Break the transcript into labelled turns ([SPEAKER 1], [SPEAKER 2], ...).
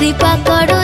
[SPEAKER 1] কৃপা করো